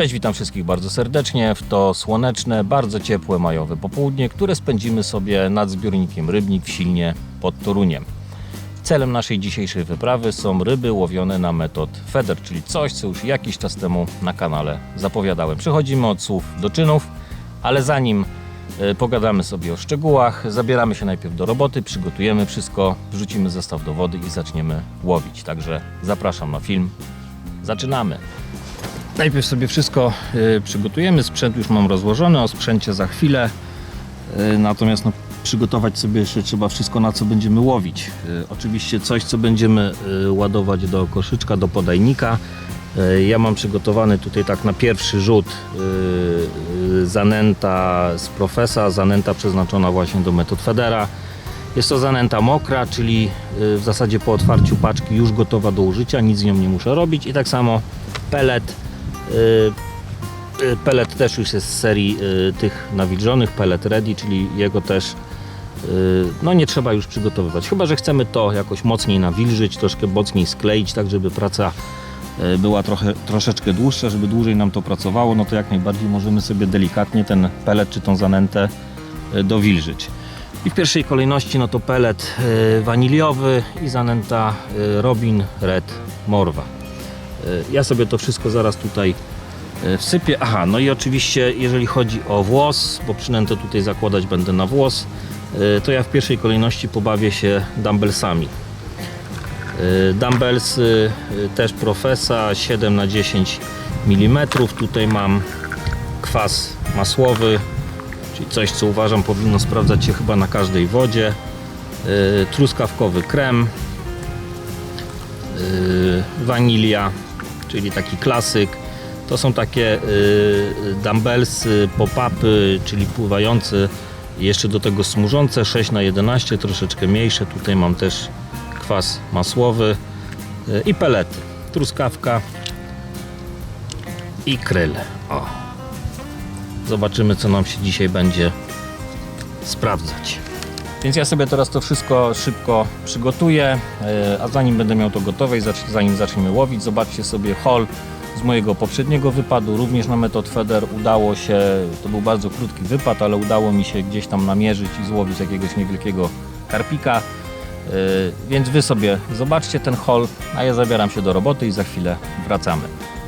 Cześć, witam wszystkich bardzo serdecznie w to słoneczne, bardzo ciepłe majowe popołudnie, które spędzimy sobie nad zbiornikiem Rybnik w Silnie pod Toruniem. Celem naszej dzisiejszej wyprawy są ryby łowione na metod FEDER, czyli coś, co już jakiś czas temu na kanale zapowiadałem. Przechodzimy od słów do czynów, ale zanim e, pogadamy sobie o szczegółach, zabieramy się najpierw do roboty, przygotujemy wszystko, wrzucimy zestaw do wody i zaczniemy łowić. Także zapraszam na film. Zaczynamy! Najpierw sobie wszystko y, przygotujemy. Sprzęt już mam rozłożony, o sprzęcie za chwilę. Y, natomiast no, przygotować sobie jeszcze trzeba wszystko, na co będziemy łowić. Y, oczywiście coś, co będziemy ładować do koszyczka, do podajnika. Ja mam przygotowany tutaj tak na pierwszy rzut zanęta z profesa, zanęta przeznaczona właśnie do metod Federa. Jest to zanęta mokra, czyli w zasadzie po otwarciu paczki już gotowa do użycia, nic z nią nie muszę robić. I tak samo pelet. Y, y, Pelet też już jest z serii y, tych nawilżonych, pelet ready, czyli jego też no nie trzeba już przygotowywać. Chyba, że chcemy to jakoś mocniej nawilżyć, troszkę mocniej skleić, tak żeby praca była trochę, troszeczkę dłuższa, żeby dłużej nam to pracowało, no to jak najbardziej możemy sobie delikatnie ten pelet czy tą zanętę dowilżyć. I w pierwszej kolejności no to pelet waniliowy i zanęta Robin Red Morwa. Y, Ja sobie to wszystko zaraz tutaj y, wsypię. Aha, no i oczywiście jeżeli chodzi o włos, bo przynętę tutaj zakładać będę na włos, y, to ja w pierwszej kolejności pobawię się dumbbellsami. Dumbbellsy y, też Profesa 7 na 10 mm. Tutaj mam kwas masłowy, czyli coś co uważam powinno sprawdzać się chyba na każdej wodzie. Truskawkowy krem, wanilia, czyli taki klasyk. To są takie y, dumbbellsy, pop-upy, czyli pływające, jeszcze do tego smużące 6 na 11 troszeczkę mniejsze. Tutaj mam też kwas masłowy y, i pelety. Truskawka i kryl. O. Zobaczymy, co nam się dzisiaj będzie sprawdzać. Więc ja sobie teraz to wszystko szybko przygotuję, e, a zanim będę miał to gotowe i zanim zaczniemy łowić, zobaczcie sobie haul z mojego poprzedniego wypadu, również na metod Feder udało się, to był bardzo krótki wypad, ale udało mi się gdzieś tam namierzyć i złowić jakiegoś niewielkiego karpika. E, Więc wy sobie zobaczcie ten haul, a ja zabieram się do roboty i za chwilę wracamy.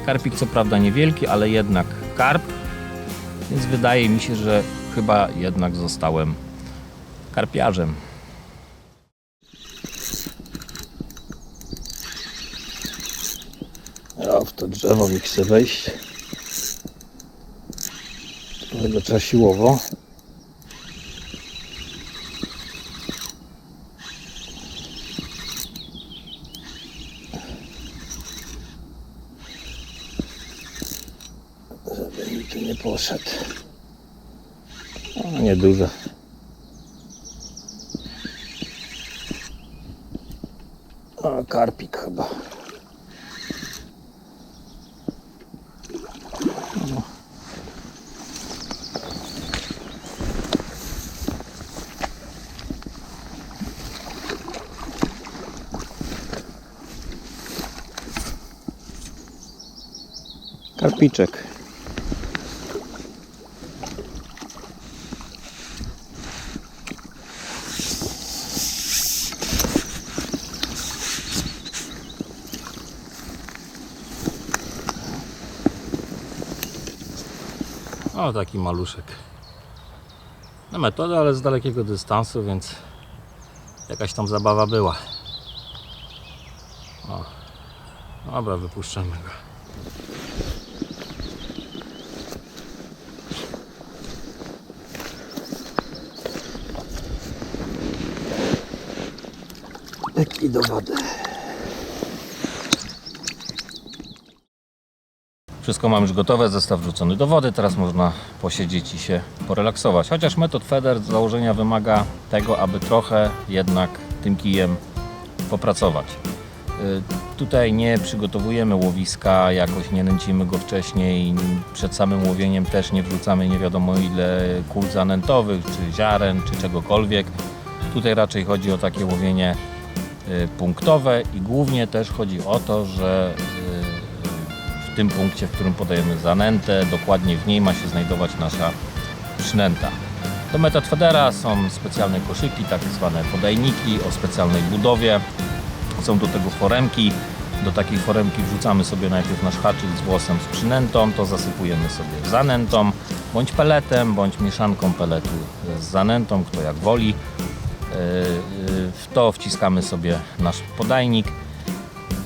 Karpik co prawda niewielki, ale jednak karp, więc wydaje mi się, że chyba jednak zostałem karpiarzem. Ja w to drzewo nie chcę wejść. Dlatego trzeba siłowo. Żeby mi tu nie poszedł. No, nieduże. A, karpik chyba. Karpiczek. O, taki maluszek. Na metodę, ale z dalekiego dystansu, więc jakaś tam zabawa była. O. Dobra, wypuszczamy go. Tak i do wody. Wszystko mam już gotowe, zestaw wrzucony do wody, teraz można posiedzieć i się porelaksować. Chociaż metod FEDER z założenia wymaga tego, aby trochę jednak tym kijem popracować. Y, Tutaj nie przygotowujemy łowiska, jakoś nie nęcimy go wcześniej, przed samym łowieniem też nie wrzucamy nie wiadomo ile kul zanętowych, czy ziaren, czy czegokolwiek. Tutaj raczej chodzi o takie łowienie y, punktowe i głównie też chodzi o to, że w tym punkcie, w którym podajemy zanętę. Dokładnie w niej ma się znajdować nasza przynęta. Do metod federa są specjalne koszyki, tak zwane podajniki o specjalnej budowie. Są do tego foremki. Do takiej foremki wrzucamy sobie najpierw nasz haczyk z włosem z przynętą, to zasypujemy sobie zanętą, bądź peletem, bądź mieszanką peletu z zanętą, kto jak woli. Yy, yy, W to wciskamy sobie nasz podajnik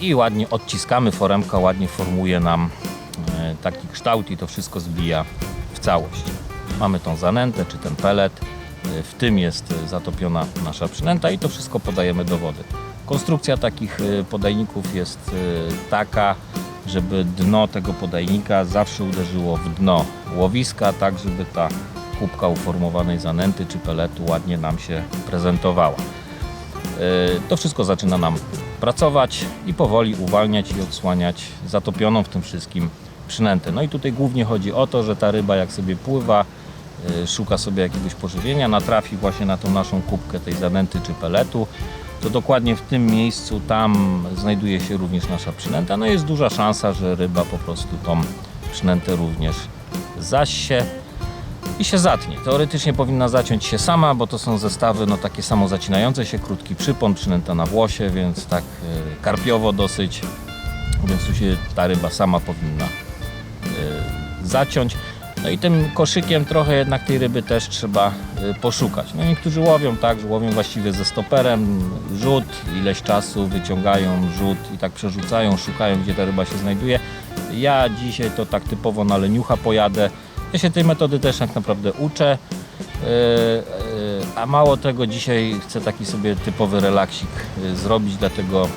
i ładnie odciskamy. Foremka ładnie formuje nam e, taki kształt i to wszystko zbija w całość. Mamy tą zanętę czy ten pelet, e, w tym jest e, zatopiona nasza przynęta i to wszystko podajemy do wody. Konstrukcja takich podajników jest taka, żeby dno tego podajnika zawsze uderzyło w dno łowiska, tak żeby ta kubka uformowanej zanęty czy peletu ładnie nam się prezentowała. To wszystko zaczyna nam pracować i powoli uwalniać i odsłaniać zatopioną w tym wszystkim przynętę. No i tutaj głównie chodzi o to, że ta ryba jak sobie pływa, e, szuka sobie jakiegoś pożywienia, natrafi właśnie na tą naszą kubkę tej zanęty czy peletu, to dokładnie w tym miejscu tam znajduje się również nasza przynęta. No jest duża szansa, że ryba po prostu tą przynętę również zasie i się zatnie. Teoretycznie powinna zaciąć się sama, bo to są zestawy no, takie samo zacinające się, krótki przypon, przynęta na włosie, więc tak e, karpiowo dosyć, więc tu się ta ryba sama powinna e, zaciąć. No i tym koszykiem trochę jednak tej ryby też trzeba e, poszukać. No niektórzy łowią tak, że łowią właściwie ze stoperem, rzut, ileś czasu wyciągają rzut i tak przerzucają, szukają gdzie ta ryba się znajduje. Ja dzisiaj to tak typowo na leniucha pojadę. Ja się tej metody też tak naprawdę uczę. Yy, yy, A mało tego, dzisiaj chcę taki sobie typowy relaksik yy, zrobić, dlatego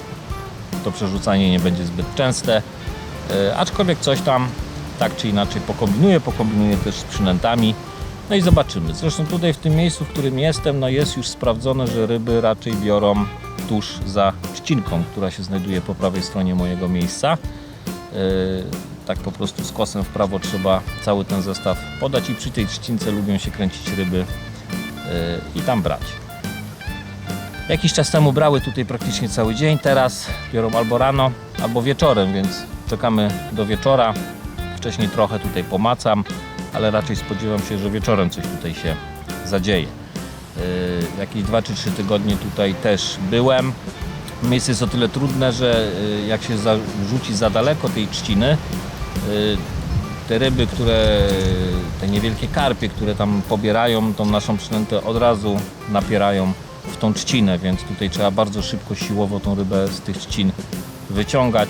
to przerzucanie nie będzie zbyt częste. Aczkolwiek coś tam tak czy inaczej pokombinuję, pokombinuję też z przynętami. No i zobaczymy. Zresztą tutaj w tym miejscu, w którym jestem, no jest już sprawdzone, że ryby raczej biorą tuż za trzcinką, która się znajduje po prawej stronie mojego miejsca. Tak po prostu z kosem w prawo trzeba cały ten zestaw podać i przy tej trzcince lubią się kręcić ryby yy, i tam brać. Jakiś czas temu brały tutaj praktycznie cały dzień, teraz biorą albo rano, albo wieczorem, więc czekamy do wieczora. Wcześniej trochę tutaj pomacam, ale raczej spodziewam się, że wieczorem coś tutaj się zadzieje. Yy, jakieś 2 czy 3 tygodnie tutaj też byłem. Miejsce jest o tyle trudne, że y, jak się za- rzuci za daleko tej trzciny, y, te ryby, które, te niewielkie karpie, które tam pobierają tą naszą przynętę, od razu napierają w tą trzcinę, więc tutaj trzeba bardzo szybko, siłowo tą rybę z tych trzcin wyciągać.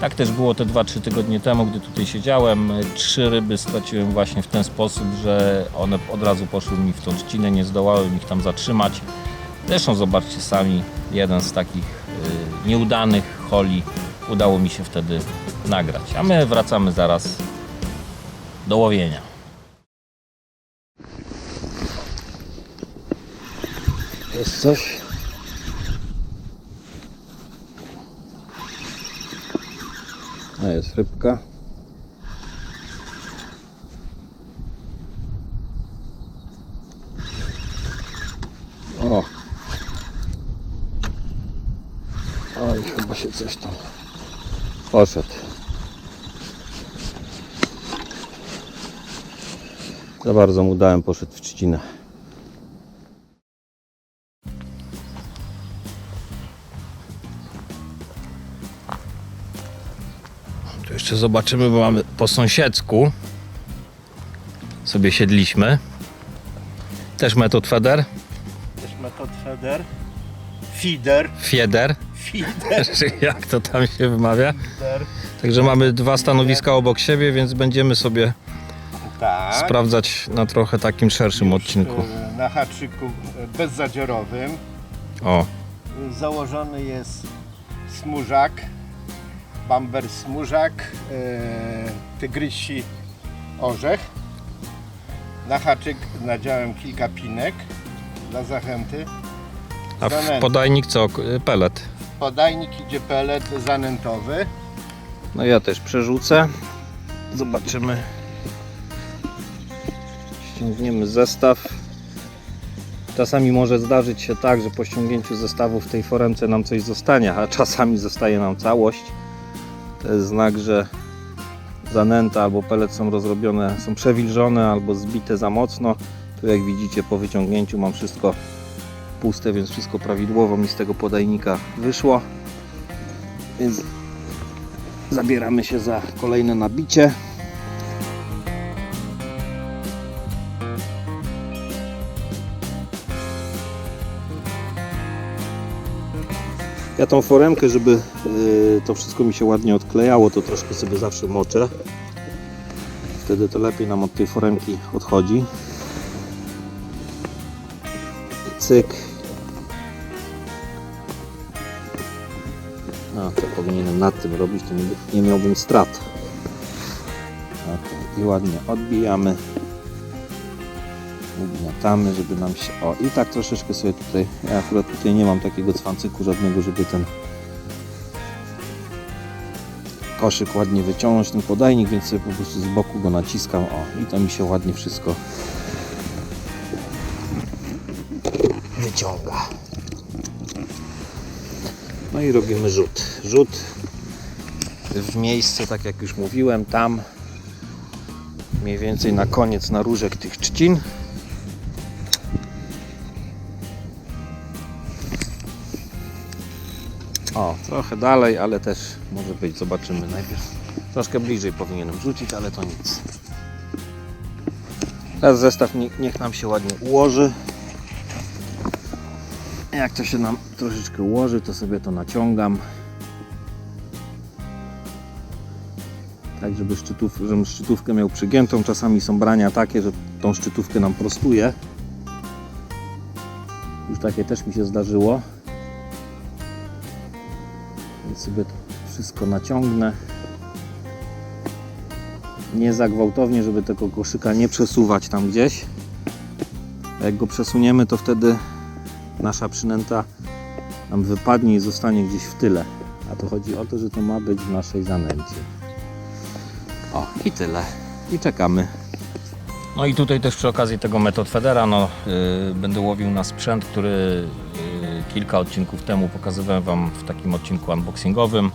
Tak też było te 2-3 tygodnie temu, gdy tutaj siedziałem. Trzy ryby straciłem właśnie w ten sposób, że one od razu poszły mi w tą trzcinę, nie zdołałem ich tam zatrzymać. Zresztą zobaczcie sami, jeden z takich y, nieudanych holi udało mi się wtedy nagrać. A my wracamy zaraz do łowienia. Jest coś? A jest rybka. O, Oj, chyba się coś tam poszedł. Za bardzo mu dałem, poszedł w trzcinę. Tu jeszcze zobaczymy, bo mamy po sąsiedzku. Sobie siedliśmy. Też metod feder. Też metod Feder. Feeder. Fieder. Feeder. Czy jak to tam się wymawia? Feeder. Także mamy dwa stanowiska obok siebie, więc będziemy sobie Tak. sprawdzać na trochę takim szerszym Już, odcinku. e, Na haczyku bezzadziorowym O, założony jest smużak, bamber smużak, e, tygrysi orzech. Na haczyk nadziałem kilka pinek dla zachęty. a w Zanęta. podajnik co? Pelet. Podajnik idzie pelet zanętowy. No ja też przerzucę. Zobaczymy. Ściągniemy zestaw. Czasami może zdarzyć się tak, że po ściągnięciu zestawu w tej foremce nam coś zostanie, a czasami zostaje nam całość. To jest znak, że zanęta albo pelet są rozrobione, są przewilżone albo zbite za mocno. Tu jak widzicie po wyciągnięciu mam wszystko puste, więc wszystko prawidłowo mi z tego podajnika wyszło. Więc zabieramy się za kolejne nabicie. Ja tą foremkę, żeby y, to wszystko mi się ładnie odklejało, to troszkę sobie zawsze moczę. Wtedy to lepiej nam od tej foremki odchodzi. Cyk. No, to powinienem nad tym robić, to nie, miałbym strat. Ok, i ładnie odbijamy. Żeby nam się... O, i tak troszeczkę sobie tutaj... Ja akurat tutaj nie mam takiego cwancyku żadnego, żeby ten koszyk ładnie wyciągnąć, ten podajnik, więc sobie po prostu z boku go naciskam. O, i to mi się ładnie wszystko wyciąga. No i robimy rzut. Rzut w miejsce, tak jak już mówiłem, tam mniej więcej na koniec na różek tych trzcin. O, trochę dalej, ale też może być, zobaczymy najpierw. Troszkę bliżej powinienem rzucić, ale to nic. Teraz zestaw nie- niech nam się ładnie ułoży. Jak to się nam troszeczkę ułoży, to sobie to naciągam. Tak, żeby, szczytów, żebym szczytówkę miał przygiętą. Czasami są brania takie, że tą szczytówkę nam prostuje. Już takie też mi się zdarzyło. Sobie to wszystko naciągnę. Nie za gwałtownie, żeby tego koszyka nie przesuwać tam gdzieś. Jak go przesuniemy, to wtedy nasza przynęta nam wypadnie i zostanie gdzieś w tyle. A to chodzi o to, że to ma być w naszej zanęcie. O, i tyle. I czekamy. No i tutaj też przy okazji tego metod Federa, no, yy, będę łowił na sprzęt, który kilka odcinków temu pokazywałem Wam w takim odcinku unboxingowym.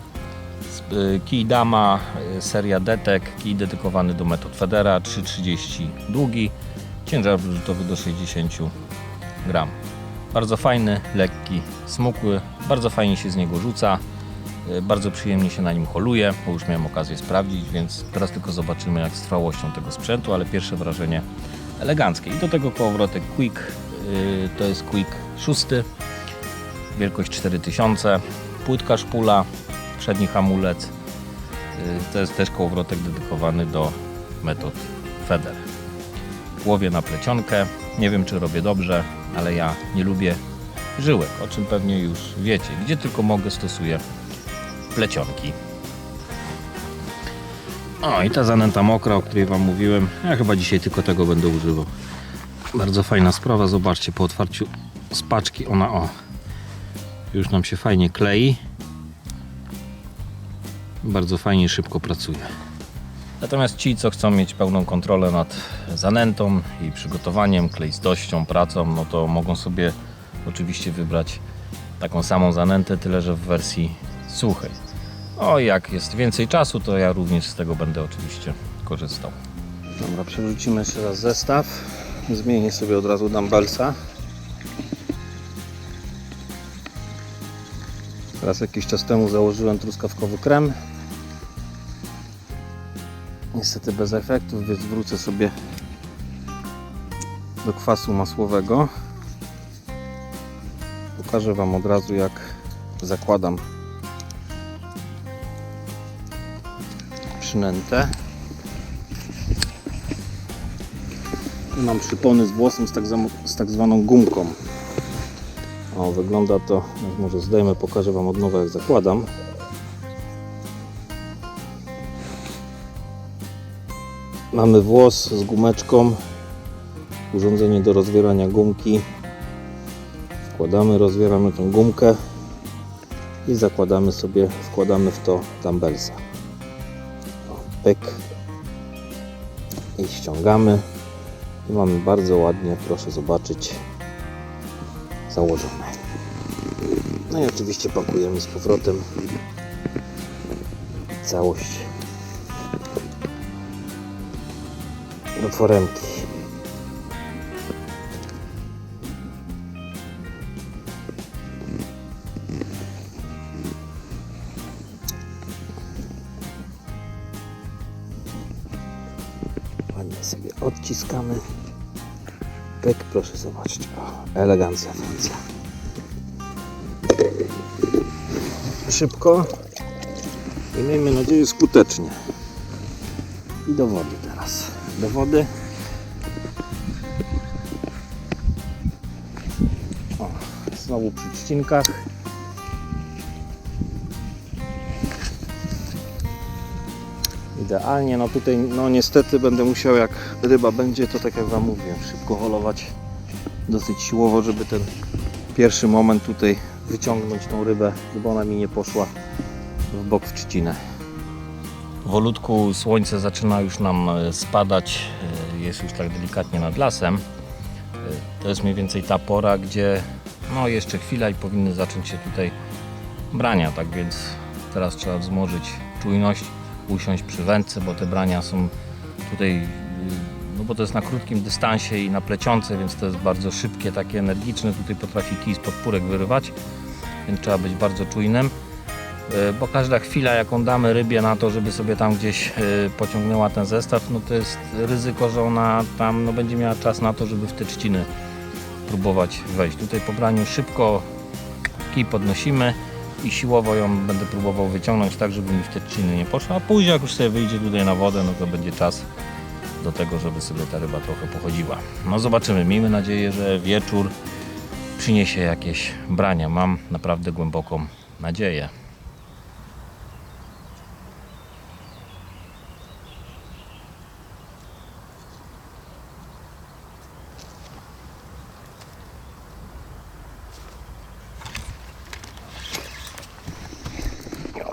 Yy, Kij Dama, yy, seria Detek, kij dedykowany do metod Federa, 3,30 długi, ciężar wrzutowy do 60 gram. Bardzo fajny, lekki, smukły, bardzo fajnie się z niego rzuca. Y, Bardzo przyjemnie się na nim holuje, bo już miałem okazję sprawdzić, więc teraz tylko zobaczymy jak z trwałością tego sprzętu, ale pierwsze wrażenie eleganckie. I do tego kołowrotek Quick, y, to jest Quick 6, wielkość 4000, płytka szpula, przedni hamulec. Y, To jest też kołowrotek dedykowany do metod FEDER. Łowię na plecionkę, nie wiem czy robię dobrze, ale ja nie lubię żyłek, o czym pewnie już wiecie. Gdzie tylko mogę stosuję plecionki. O i ta zanęta mokra, o której Wam mówiłem. Ja chyba dzisiaj tylko tego będę używał. Bardzo fajna sprawa, zobaczcie, po otwarciu z paczki ona o już nam się fajnie klei. Bardzo fajnie i szybko pracuje. Natomiast ci, co chcą mieć pełną kontrolę nad zanętą i przygotowaniem, kleistością, pracą, no to mogą sobie oczywiście wybrać taką samą zanętę, tyle że w wersji suchej. O, jak jest więcej czasu, to ja również z tego będę oczywiście korzystał. Dobra, przerzucimy jeszcze raz zestaw. Zmienię sobie od razu dumbbellsa. Teraz jakiś czas temu założyłem truskawkowy krem. Niestety bez efektów, więc wrócę sobie do kwasu masłowego. Pokażę Wam od razu jak zakładam przynętę. Mam przypony z włosem z tak, z tak zwaną gumką. O, wygląda to, może zdejmę, pokażę Wam od nowa jak zakładam. Mamy włos z gumeczką, urządzenie do rozwierania gumki. Wkładamy, rozwieramy tą gumkę i zakładamy sobie, wkładamy w to dumbbellsa. Pyk. I ściągamy. I mamy bardzo ładnie, proszę zobaczyć, założone. No i oczywiście pakujemy z powrotem całość do foremki. Ładnie sobie odciskamy. Pyk, proszę zobaczyć. O, elegancja, Francja. Szybko i miejmy nadzieję skutecznie. I do wody teraz. Do wody. O, znowu przy trzcinkach. Idealnie, no tutaj no niestety będę musiał jak ryba będzie to tak jak Wam mówiłem, szybko holować dosyć siłowo, żeby ten pierwszy moment tutaj wyciągnąć tą rybę, żeby ona mi nie poszła w bok w trzcinę. Wolutku słońce zaczyna już nam e, spadać, e, jest już tak delikatnie nad lasem. E, To jest mniej więcej ta pora, gdzie no jeszcze chwila i powinny zacząć się tutaj brania, tak więc teraz trzeba wzmożyć czujność, usiąść przy wędce, bo te brania są tutaj, bo to jest na krótkim dystansie i na plecionce, więc to jest bardzo szybkie, takie energiczne, tutaj potrafi kij z podpórek wyrywać, więc trzeba być bardzo czujnym. E, bo każda chwila jaką damy rybie na to, żeby sobie tam gdzieś e, pociągnęła ten zestaw, no to jest ryzyko, że ona tam no, będzie miała czas na to, żeby w te trzciny próbować wejść. Tutaj po braniu szybko kij podnosimy i siłowo ją będę próbował wyciągnąć tak, żeby mi w te trzciny nie poszła, a później jak już sobie wyjdzie tutaj na wodę, no to będzie czas do tego, żeby sobie ta ryba trochę pochodziła. No zobaczymy, miejmy nadzieję, że wieczór przyniesie jakieś brania. Mam naprawdę głęboką nadzieję.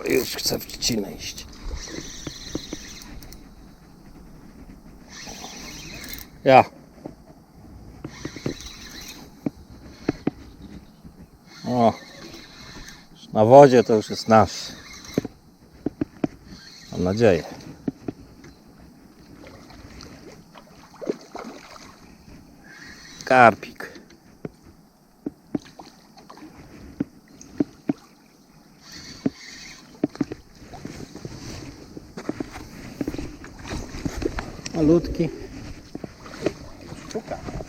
Już chcę w trzcinę iść. Ja. O. Na wodzie to już jest nasz. Mam nadzieję. Karpik. Malutki.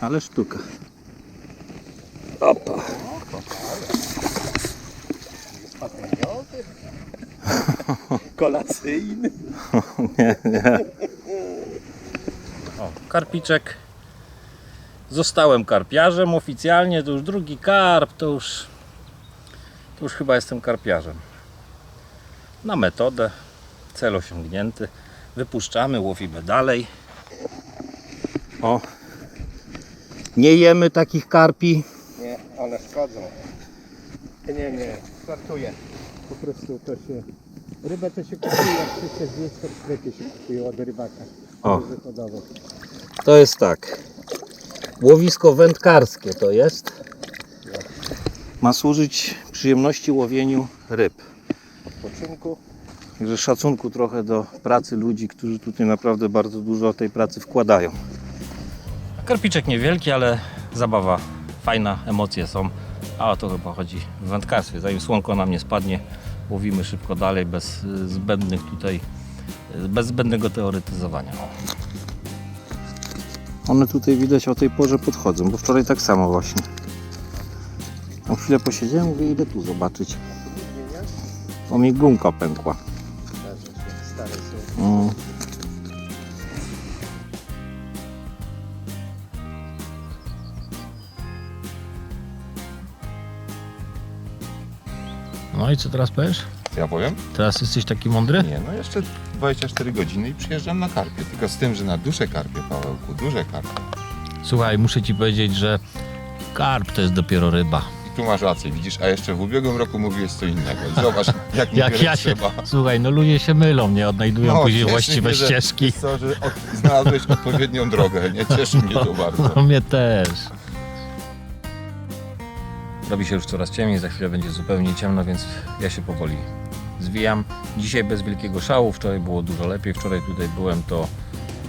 Ale sztuka. Opa. Kolacyjny. Nie, nie. O, karpiczek. Zostałem karpiarzem oficjalnie, to już drugi karp, to już, to już chyba jestem karpiarzem. Na metodę, cel osiągnięty. Wypuszczamy, łowimy dalej. O, nie jemy takich karpi. Nie, one wchodzą. Nie, nie, startuję. Po prostu to się... Rybę to się kupuje, jak chce się zjeść, to w sklepie się kupuje od rybaka. O. To jest tak. Łowisko wędkarskie to jest. Ma służyć przyjemności łowieniu ryb. Odpoczynku. Także szacunku trochę do pracy ludzi, którzy tutaj naprawdę bardzo dużo tej pracy wkładają. Karpiczek niewielki, ale zabawa fajna, emocje są. A o to chyba chodzi w wędkarstwie. Zanim słonko nam nie spadnie, łowimy szybko dalej, bez y, zbędnych tutaj, y, bez zbędnego teoretyzowania. O. One tutaj widać o tej porze podchodzą, bo wczoraj tak samo właśnie. Tam chwilę posiedziałem, mówię, idę tu zobaczyć. O mi gumka pękła. I co teraz powiesz? Ja powiem? Teraz jesteś taki mądry? Nie, no jeszcze 24 godziny i przyjeżdżam na karpie. Tylko z tym, że na duże karpie, Pawełku, duże karpie. Słuchaj, muszę ci powiedzieć, że karp to jest dopiero ryba. I tu masz rację, widzisz, a jeszcze w ubiegłym roku mówiłeś co innego. Zobacz, jak Jak ja się. trzeba. Słuchaj, no ludzie się mylą, nie odnajdują później cieszy właściwe mnie, że- ścieżki. Co, że od, znalazłeś odpowiednią drogę, nie? Cieszy mnie to bardzo. No mnie też. Robi się już coraz ciemniej, za chwilę będzie zupełnie ciemno, więc ja się powoli zwijam. Dzisiaj bez wielkiego szału, wczoraj było dużo lepiej. Wczoraj tutaj byłem, to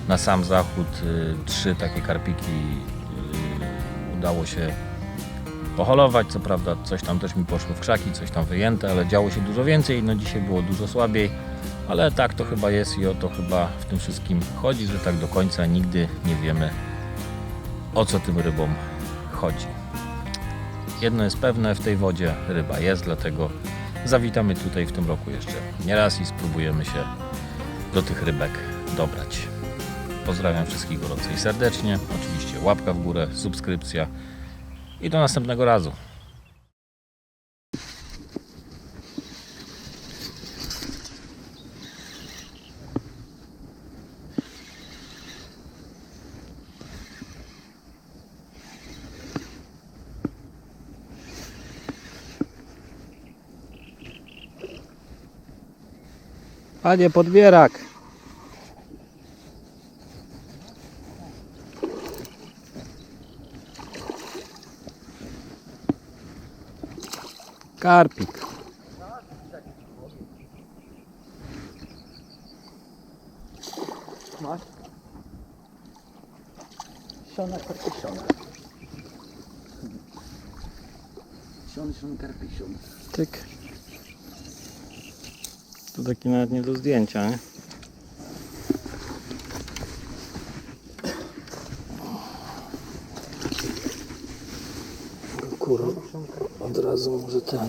na sam zachód y, trzy takie karpiki y, udało się poholować. Co prawda coś tam też mi poszło w krzaki, coś tam wyjęte, ale działo się dużo więcej. No dzisiaj było dużo słabiej, ale tak to chyba jest i o to chyba w tym wszystkim chodzi, że tak do końca nigdy nie wiemy o co tym rybom chodzi. Jedno jest pewne, w tej wodzie ryba jest, dlatego zawitamy tutaj w tym roku jeszcze nieraz i spróbujemy się do tych rybek dobrać. Pozdrawiam wszystkich gorąco i serdecznie. Oczywiście łapka w górę, subskrypcja i do następnego razu. Panie podbierak. Karpik. Taki nawet nie do zdjęcia, nie? Kurwa, od razu może ten.